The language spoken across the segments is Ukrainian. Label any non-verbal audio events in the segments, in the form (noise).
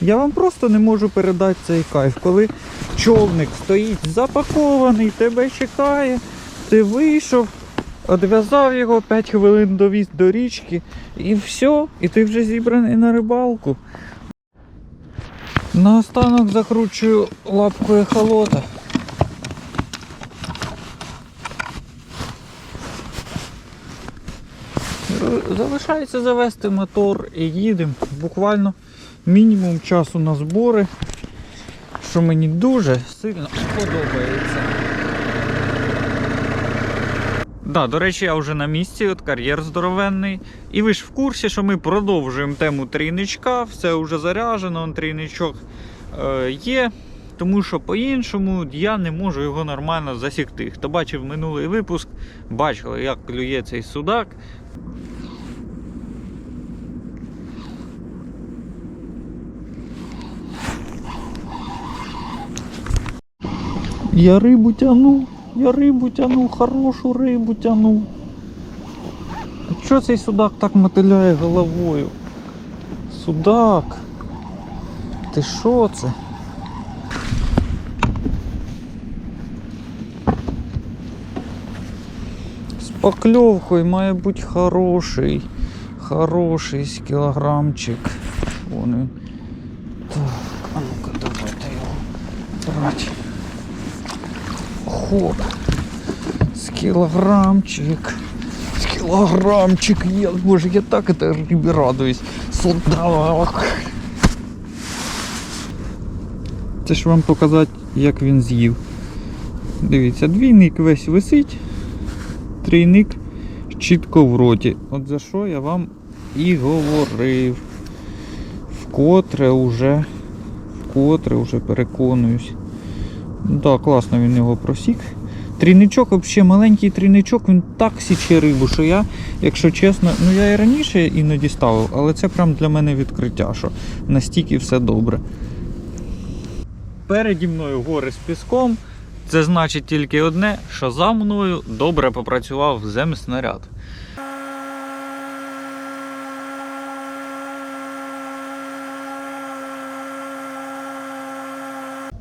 Я вам просто не можу передати цей кайф, коли човник стоїть запакований, тебе чекає, ти вийшов, одв'язав його 5 хвилин довіз до річки і все, і ти вже зібраний на рибалку. Наостанок закручую лапкою ехолота. Залишається завести мотор і їдемо. Буквально мінімум часу на збори, що мені дуже сильно подобається. Да, до речі, я вже на місці, от кар'єр здоровенний. І ви ж в курсі, що ми продовжуємо тему трійничка, все вже заряджено, трійничок е, є. Тому що по-іншому я не можу його нормально засікти. Хто бачив минулий випуск, бачили, як клює цей судак. Я рибу тяну, я рибу тяну, хорошу рибу тяну. А чого цей судак так мотиляє головою? Судак. Ти що це? З покльовкою має бути хороший. Хороший кілограмчик. Вон він. Так, а ну-ка давайте його брати. Хоп. З кілограмчик. З кілограмчик є. Боже, я так это радуюсь. Судак. Це ж вам показати, як він з'їв. Дивіться, двійник весь висить, трійник чітко в роті. От за що я вам і говорив. Вкотре уже, вкотре вже переконуюсь. Так, класно він його просік. Трійничок, взагалі маленький трійничок, він так січе рибу, що я, якщо чесно, ну я і раніше іноді ставив, але це прям для мене відкриття, що настільки все добре. Переді мною гори з піском. Це значить тільки одне, що за мною добре попрацював земснаряд.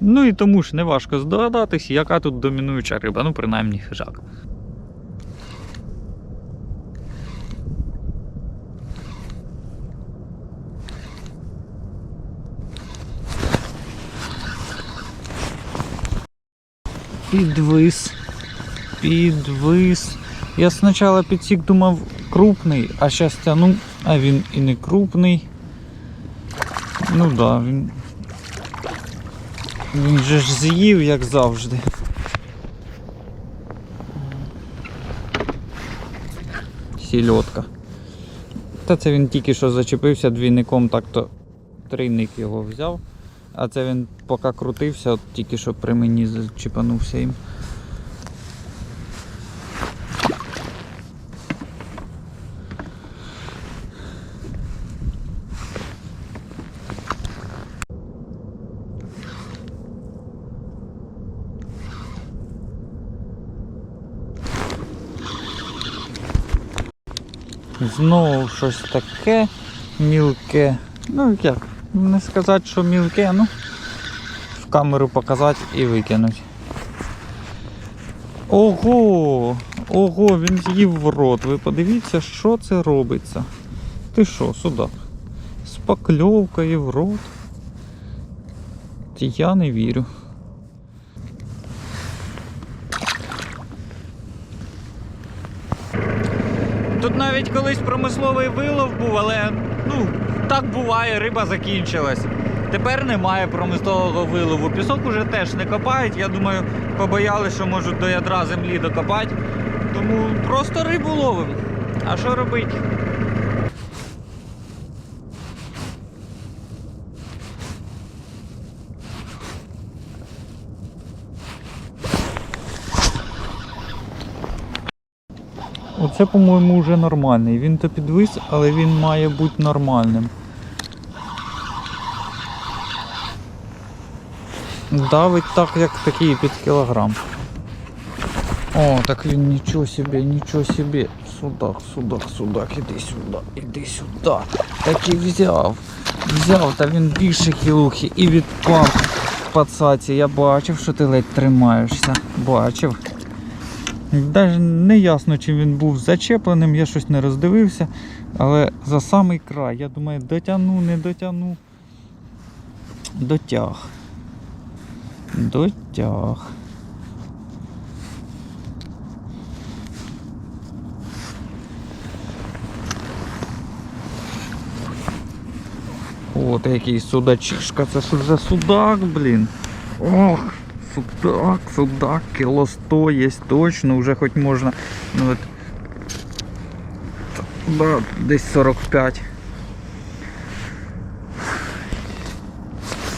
Ну і тому ж неважко здогадатись, яка тут домінуюча риба, ну принаймні хижак. Підвис. Підвис. Я спочатку підсік думав крупний, а зараз тяну, а він і не крупний. Ну так, да, він. Він же ж з'їв, як завжди. Сільотка. Та це він тільки що зачепився двійником, так то трійник його взяв. А це він поки крутився, от тільки що при мені зачіпанувся їм. Знову щось таке мілке. Ну як, не сказати, що мілке, ну в камеру показати і викинуть. Ого! Ого, він з'їв в рот. Ви подивіться, що це робиться. Ти що, судак? З покльовкою в рот. Я не вірю. Тут навіть колись промисловий вилов був, але ну, так буває, риба закінчилась. Тепер немає промислового вилову. Пісок уже теж не копають. Я думаю, побоялися, що можуть до ядра землі докопати. Тому просто рибу ловимо. А що робити? Оце, по-моєму, вже нормальний. Він то підвис, але він має бути нормальним. Давить так, як такий під кілограм. О, так він нічого собі, нічого собі. Судак, судак, судак, іди сюди, іди сюди. Так і взяв. взяв, та він більше кілухи і відпав пацаці. Я бачив, що ти ледь тримаєшся. Бачив. Навіть не ясно, чи він був зачепленим, я щось не роздивився. Але за самий край, я думаю, дотягну, не дотягну. Дотяг. Дотяг. От який судачишка, це ж вже судак, блін. Ох, судак, судак, кіло 100 є точно, вже хоч можна. Ну от. Да, десь 45.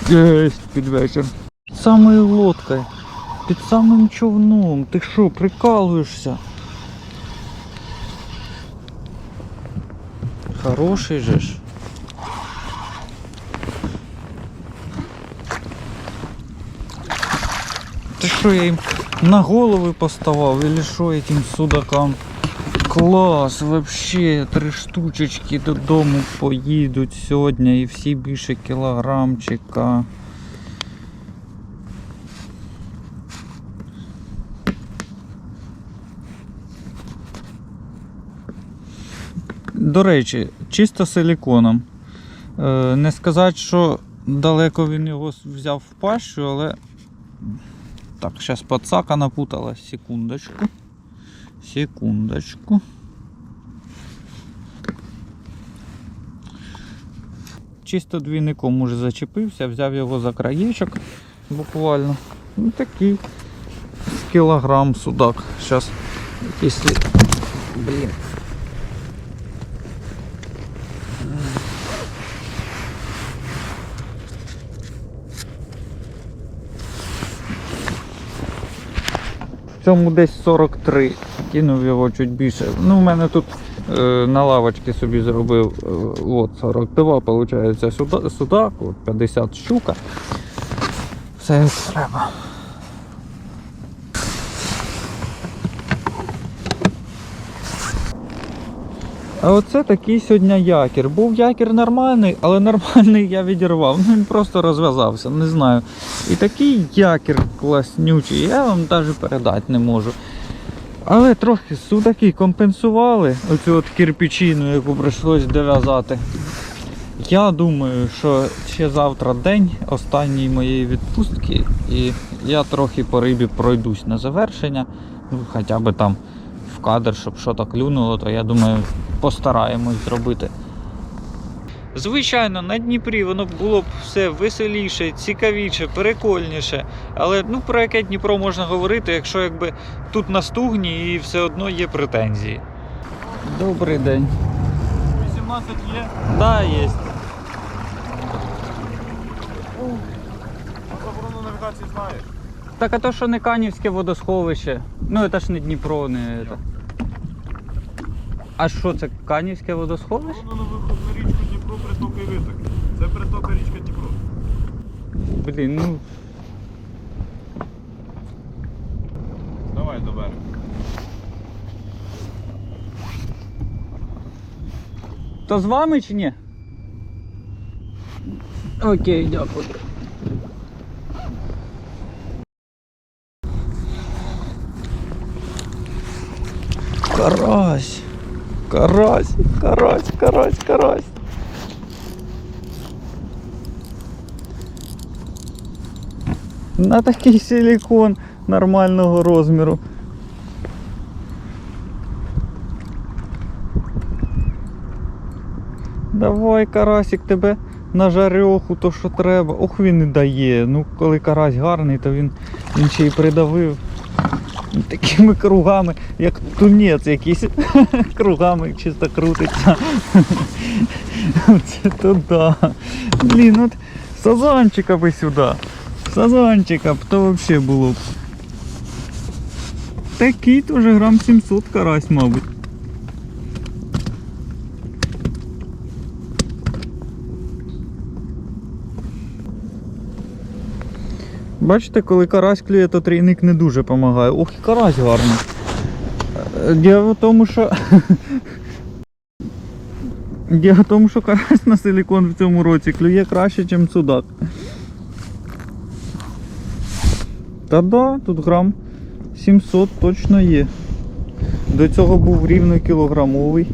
Єсть під вечір. Під самою лодкою. Під самим човном. Ти що, прикалуєшся? Хороший же ж. Ти що я їм на голови поставав или що этим судакам? Клас, вообще три штучечки додому поїдуть сьогодні і всі більше кілограмчика. До речі, чисто силіконом. Е, не сказати, що далеко він його взяв в пащу, але так, сейчас подсака напуталась. Секундочку. Секундочку. Чисто двійником уже зачепився, взяв його за краєчок буквально. Ну такий кілограм судак. Сейчас, якщо... Блін. Цьому десь 43. Кинув його чуть більше. Ну, в мене тут е, на лавочці собі зробив е, от 42, виходить, судак, от 50 щука. Все як треба. А оце такий сьогодні якір. Був якір нормальний, але нормальний я відірвав. Ну він просто розв'язався, не знаю. І такий якір класнючий, я вам навіть передати не можу. Але трохи судаки компенсували оцю от кирпичину, яку прийшлось дов'язати. Я думаю, що ще завтра день останній моєї відпустки, і я трохи по рибі пройдусь на завершення. Ну, хоча б там в кадр, щоб що то клюнуло, то я думаю, постараємось зробити. Звичайно, на Дніпрі воно було б все веселіше, цікавіше, прикольніше. Але ну про яке Дніпро можна говорити, якщо якби тут на стугні і все одно є претензії. Добрий день. 18 є, Да, є. а заборону навігації знаєш. Так а то, що не Канівське водосховище. Ну це ж не Дніпро, не це. А що це Канівське водосховище? Заборонено виход на річку Дніпро, притоки і витоки. Це притока річка Дніпро. Блін, ну. Давай до берега. То з вами чи ні? Окей, дякую. Карась. Карась, карась, карась, карась. На такий силікон нормального розміру. Давай, карасик, тебе на жарьоху, то що треба. Ох, він і дає. Ну, коли карась гарний, то він, він ще й придавив такими кругами, як тунець якийсь. (laughs) кругами чисто крутиться. (laughs) Це то да. Блін, от сазанчика би сюди. Сазанчика б то взагалі було б. Такий теж грам 700 карась, мабуть. Бачите, коли карась клює, то трійник не дуже допомагає. Ох, і карась гарний. Діло в тому, що (laughs) Діло в тому, що карась на силікон в цьому році клює краще, ніж судак. Та да, тут грам 700 точно є. До цього був рівно кілограмовий.